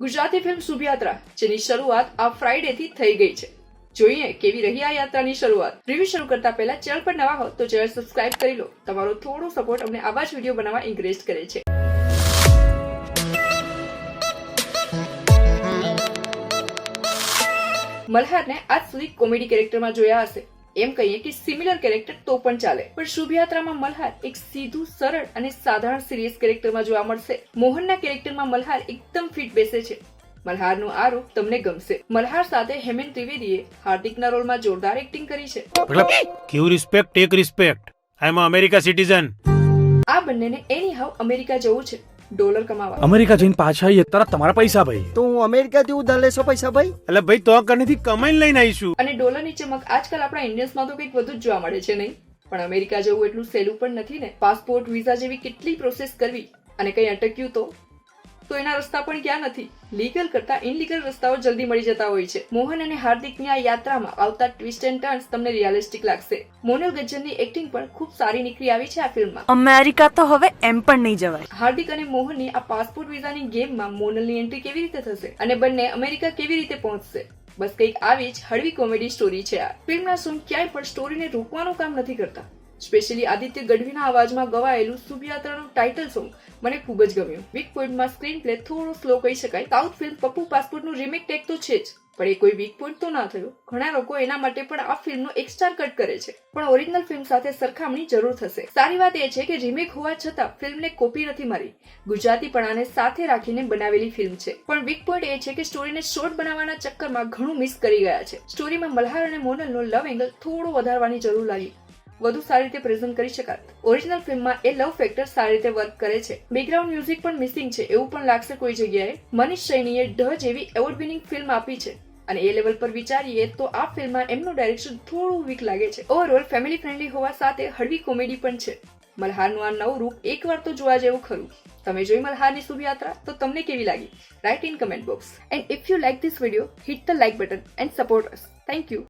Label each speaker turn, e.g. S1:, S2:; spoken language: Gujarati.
S1: ગુજરાતી ફિલ્મ શુભયાત્રા જેની શરૂઆત આ ફ્રાઈડે થી થઈ ગઈ છે. જોઈએ કેવી રહી આ યાત્રાની શરૂઆત. રિવ્યુ શરૂ કરતા પહેલા ચેનલ પર નવા હો તો ચેનલ સબસ્ક્રાઇબ કરી લો. તમારો થોડો સપોર્ટ અમને આવા જ વીડિયો બનાવવા એન્કરેજ કરે છે. મલ્હારને આજ સુધી કોમેડી કેરેક્ટરમાં જોયા હશે. એમ કહીએ કે સિમિલર કેરેક્ટર તો પણ ચાલે. પણ શુભયાત્રામાં મલ્હાર એક સીધું સરળ અને સાધારણ સિરિયસ કેરેક્ટરમાં જોવા મળશે. મોહનના કેરેક્ટરમાં મલ્હાર એકદમ ફિટ બેસે છે. મલ્હારનો આ રૂપ તમને ગમશે. મલ્હાર સાથે હેમેન ત્રિવેદીએ હાર્દિકના રોલમાં જોરદાર એક્ટિંગ કરી છે.
S2: મતલબ ક્યુ respect take respect I am America citizen
S1: આ બંનેને એની હાવ અમેરિકા જવું છે. ડોલર કમાવા.
S3: અમેરિકા જઈને પાછા આવીએ તરત તમારા પૈસા ભાઈ.
S4: તો હું અમેરિકાથી ઉધાર લેશો પૈસા ભાઈ?
S2: એટલે ભાઈ તો કનેથી કમાઈને લઈને આવીશું.
S1: અને ડોલરની ચમક આજકાલ આપણા ઇન્ડિયન્સમાં તો કંઈક વધુ જ જોવા મળે છે નહીં? પણ અમેરિકા જવું એટલું સહેલું પણ નથી ને. પાસપોર્ટ વિઝા જેવી કેટલી પ્રોસેસ કરવી અને કંઈ અટક્યું તો? તો એના રસ્તા પણ ક્યાં નથી? લીગલ કરતા ઇનલીગલ રસ્તાઓ જલ્દી મળી જતા હોય છે. મોહન અને હાર્દિકની આ યાત્રામાં આવતા ટ્વિસ્ટ એન્ડ ટર્ન્સ તમને રિયાલિસ્ટિક લાગશે. મોનલ ગજ્જનની એક્ટિંગ પણ ખૂબ સારી નીકળી આવી છે આ ફિલ્મમાં.
S5: અમેરિકા તો હવે એમ પણ નહીં જવાય.
S1: હાર્દિક અને મોહનની આ પાસપોર્ટ વિઝાની ગેમમાં મોનલની એન્ટ્રી કેવી રીતે થશે અને બંને અમેરિકા કેવી રીતે પહોંચશે? બસ કંઈક આવી જ હળવી કોમેડી સ્ટોરી છે આ. ફિલ્મના સોંગ ક્યાંય પણ સ્ટોરીને રોકવાનું કામ નથી કરતા. સ્પેશિયલી આદિત્ય ગઢવીના અવાજમાં ગવાયેલું શુભયાત્રાનું ટાઇટલ સોંગ મને ખૂબ જ ગમ્યું. વીક પોઈન્ટમાં સ્ક્રીન પ્લે થોડો સ્લો કહી શકાય. સાઉથ ફિલ્મ પપ્પુ પાસપોર્ટનું રીમેક ટેક તો છે જ, પણ એ કોઈ વીક પોઈન્ટ તો ના થયો. ઘણા લોકો એના માટે પણ આ ફિલ્મનો એક સ્ટાર કટ કરે છે. પણ ઓરિજિનલ ફિલ્મ સાથે સરખામણી જરૂર થશે. સારી વાત એ છે કે રીમેક હોવા છતાં ફિલ્મને કોપી નથી મારી ગુજરાતીપણાને સાથે રાખીને બનાવેલી ફિલ્મ છે. પણ વીક પોઈન્ટ એ છે કે સ્ટોરીને શોર્ટ બનાવવાના ચક્કરમાં ઘણું મિસ કરી ગયા છે. સ્ટોરીમાં મલ્હાર અને મોનલનો લવ એંગલ થોડો વધારવાની જરૂર લાગી. વધુ સારી રીતે પ્રેઝન્ટ કરી શકાત. ઓરિજિનલ ફિલ્મમાં એ લવ ફેક્ટર સારી રીતે વર્ક કરે છે. બેકગ્રાઉન્ડ મ્યુઝિક પણ મિસિંગ છે, એવું પણ લાગશે કોઈ જગ્યાએ. મનીષ સૈનીએ ઢ જેવી એવોર્ડ વિનિંગ ફિલ્મ આપી છે. અને એ લેવલ પર વિચારીએ તો આ ફિલ્મમાં એમનું ડાયરેક્શન થોડું વીક લાગે છે. ઓવરઓલ ફેમિલી ફ્રેન્ડલી હોવા સાથે હળવી કોમેડી પણ છે. મલ્હારનું આ નવું રૂપ એકવાર તો જોવા જેવું ખરું. તમે જોઈ મલ્હારની શુભયાત્રા, તો તમને કેવી લાગી? Write in comment box and if you like this video hit the like button and support us thank you